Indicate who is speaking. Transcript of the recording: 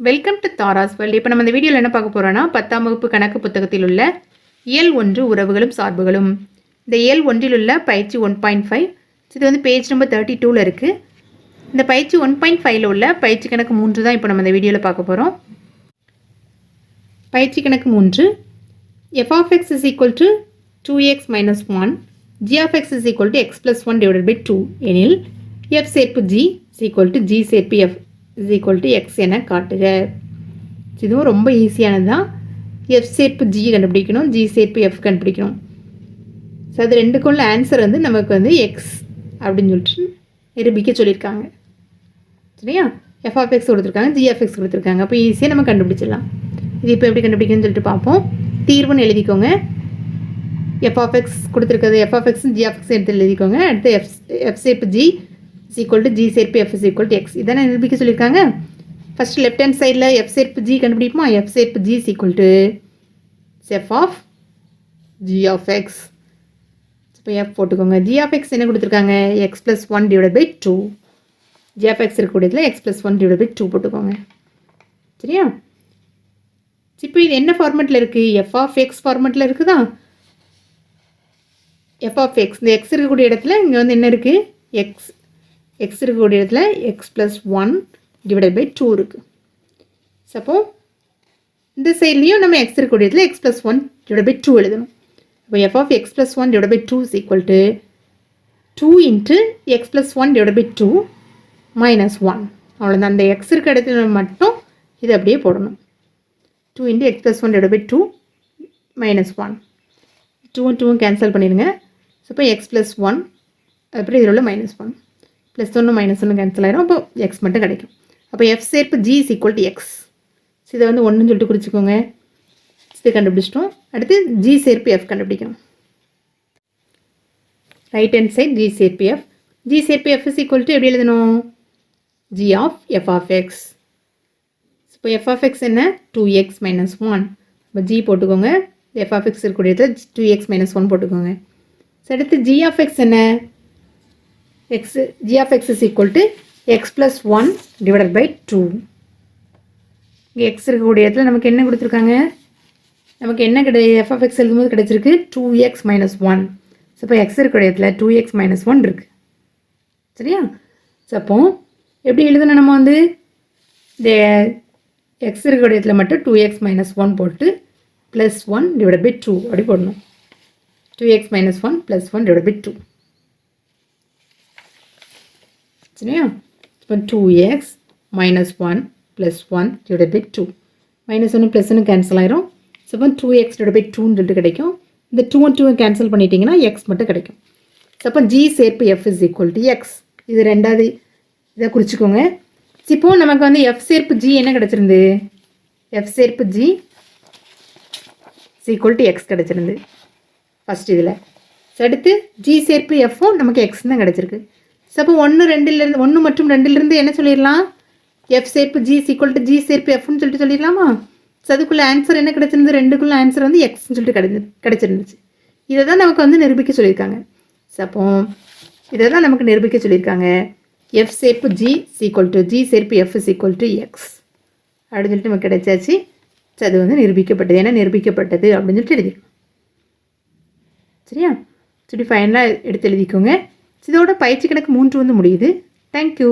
Speaker 1: Welcome to Tara's world இப்போ நம்ம இந்த வீடியோவில் என்ன பார்க்க போகிறோன்னா பத்தாம் வகுப்பு கணக்கு புத்தகத்தில் உள்ள இயல் ஒன்று உறவுகளும் சார்புகளும். இந்த இயல் ஒன்றில் உள்ள பயிற்சி ஒன் பாயிண்ட் ஃபைவ் இது வந்து பேஜ் நம்பர் தேர்ட்டி டூவில் இருக்குது இந்த பயிற்சி ஒன் பாயிண்ட் ஃபைவ்ல உள்ள பயிற்சி கணக்கு மூன்று தான் இப்போ நம்ம இந்த வீடியோவில் பார்க்க போகிறோம் பயிற்சி கணக்கு மூன்று f is equal to two x minus one g is equal to x plus one divided by two எனில் எஃப் சேர்ப்பு g is equal to g சேர்ப்பு f is equal to x என காட்டுக. இதுவும் ரொம்ப ஈஸியானது தான். எஃப் சேர்ப்பு ஜி கண்டுபிடிக்கணும் ஜி சேர்ப்பு எஃப் கண்டுபிடிக்கணும். ஸோ அது ரெண்டுக்குள்ள ஆன்சர் வந்து நமக்கு வந்து எக்ஸ் அப்படின்னு சொல்லிட்டு நிரூபிக்க சொல்லியிருக்காங்க. சரியா? எஃப் ஆஃப் எக்ஸ் கொடுத்துருக்காங்க ஜி எக்ஸ் கொடுத்துருக்காங்க. அப்போ ஈஸியாக நம்ம கண்டுபிடிச்சிடலாம். இது இப்போ எப்படி கண்டுபிடிக்கணும்னு சொல்லிட்டு பார்ப்போம். தீர்வுன்னு எழுதிக்கோங்க. எஃப் ஆஃப் எக்ஸ் கொடுத்துருக்கிறது f of x g of x எடுத்து எழுதிக்கோங்க. அடுத்து எஃப் எஃப் சேர்ப்பு g is equal to g சேர்ப்பு f is equal to x இதானே நிரூபிக்க சொல்லியிருக்காங்க? ஃபர்ஸ்ட் லெஃப்ட் ஹேண்ட் சைடில் எஃப் சேர்ப்பு ஜி கண்டுபிடிப்போமா? எஃப் சேர்ப்பு g is equal to f of g of x இப்போ எஃப் போட்டுக்கோங்க. ஜி ஆஃப் எக்ஸ் என்ன கொடுத்துருக்காங்க? X plus one divide by two g of x இருக்கக்கூடியதில் x plus one divide by two போட்டுக்கோங்க. சரியா? இப்போ இது என்ன ஃபார்மெட்டில் இருக்குது எஃப் ஆஃப் எக்ஸ் ஃபார்மெட்டில் இருக்குதா? எஃப் ஆஃப் எக்ஸ் இந்த எக்ஸ் இருக்கக்கூடிய இடத்துல இங்கே வந்து என்ன இருக்குது எக்ஸ் எக்ஸ் இருக்கக்கூடிய இடத்துல x plus one divided by two இருக்குது சப்போ இந்த சைட்லேயும் நம்ம எக்ஸ் இருக்கக்கூடிய இடத்துல x plus one divide by two எழுதணும். இப்போ f of x plus one divide by two is equal to two into x plus one divide by two minus one அவ்வளோதான் அந்த எக்ஸ் இருக்க இடத்துல மட்டும் இது அப்படியே போடணும். Two into x plus one divide by two minus one டூவும் டூவும் கேன்சல் பண்ணிடுங்க. ஸோ இப்போ எக்ஸ் ப்ளஸ் ஒன் அப்புறம் இதில் உள்ள மைனஸ் ஒன் ப்ளஸ் ஒன்று மைனஸ் ஒன்று கேன்சல் ஆயிரும். அப்போ எக்ஸ் மட்டும் கிடைக்கும். அப்போ எஃப் சேர்ப்பு g is equal to x இதை வந்து ஒன்றுன்னு சொல்லிட்டு குறிச்சிக்கோங்க. இது கண்டுபிடிச்சிட்டோம். அடுத்து ஜி சேர்ப்பு எஃப் கண்டுபிடிக்கணும். ரைட் ஹேண்ட் சைட் ஜி சேர்ப்பு எஃப் ஜி சேர்ப்பு எஃப் இஸ் ஈக்குவல் டு எப்படி எழுதணும்? G of f of x இப்போ எஃப் ஆஃப் எக்ஸ் என்ன? டூ எக்ஸ் மைனஸ் ஒன் இப்போ ஜி போட்டுக்கோங்க. எஃப் ஆஃப் எக்ஸ் இருக்கக்கூடிய டூ எக்ஸ் மைனஸ் ஒன் போட்டுக்கோங்க. ஸோ அடுத்து ஜி ஆஃப் எக்ஸ் என்ன? X, g of x is equal to x plus one divided by two இங்கே x இருக்கக்கூடிய இடத்துல நமக்கு என்ன கொடுத்துருக்காங்க? நமக்கு என்ன கிடை எஃப் ஆஃப் எக்ஸ் எழுதும்போது கிடைச்சிருக்கு? Two x minus one so இப்போ எக்ஸ் இருக்கக்கூடிய இடத்துல டூ எக்ஸ் மைனஸ் ஒன் இருக்குது சரியா? ஸோ அப்போ எப்படி எழுதணும் நம்ம வந்து? இந்த எக்ஸ் இருக்கக்கூடிய இடத்துல மட்டும் டூ எக்ஸ் மைனஸ் ஒன் போட்டு plus one divide by two அப்படி போடணும். Two x minus one plus one divide by two சரியா இப்போ two x minus one plus one divide by two minus ஒன்று ப்ளஸ் ஒன்று கேன்சல் ஆயிரும். ஸோ இப்போ two x divide by டூன்னு சொல்லிட்டு கிடைக்கும். இந்த டூ டூ கேன்சல் பண்ணிட்டீங்கன்னா எக்ஸ் மட்டும் கிடைக்கும். ஸோ அப்போ ஜி சேர்ப்பு f is equal to x இது ரெண்டாவது இதை குறிச்சிக்கோங்க. இப்போ நமக்கு வந்து எஃப் சேர்ப்பு ஜி என்ன கிடச்சிருந்து எஃப் சேர்ப்பு ஜி ஈக்குவல் டு எக்ஸ் கிடச்சிருந்து ஃபஸ்ட் இதில். அடுத்து ஜி சேர்ப்பு எஃப்பும் நமக்கு எக்ஸ் தான் கிடச்சிருக்கு. அப்போ ஒன்று ரெண்டுலேருந்து ஒன்று மற்றும் ரெண்டுலேருந்து என்ன சொல்லிடலாம்? எஃப் சேர்ப்பு ஜி ஈக்குவல் டு ஜி சேர்ப்பு எஃப்னு சொல்லிட்டு சொல்லிடலாமா? ஸோ அதுக்குள்ளே ஆன்சர் என்ன கிடச்சிருந்து ரெண்டுக்குள்ள ஆன்சர் வந்து எக்ஸ்னு சொல்லிட்டு கிடைச்சி கிடச்சிருந்துச்சு. இதை தான் நமக்கு வந்து நிரூபிக்க சொல்லியிருக்காங்க. சப்போ இதை தான் நமக்கு நிரூபிக்க சொல்லியிருக்காங்க. எஃப் சேர்ப்பு g is equal to g சேர்ப்பு f is equal to x அப்படின்னு சொல்லிட்டு நமக்கு கிடைச்சாச்சு. ஸோ அது வந்து நிரூபிக்கப்பட்டது. ஏன்னா நிரூபிக்கப்பட்டது? அப்படின்னு சொல்லிட்டு எழுதிக்கணும் சரியா? சொல்லி ஃபைனலாக எடுத்து எழுதிக்கோங்க. இதோட பயிற்சி கணக்கு மூன்று வந்து முடியுது. தேங்க்யூ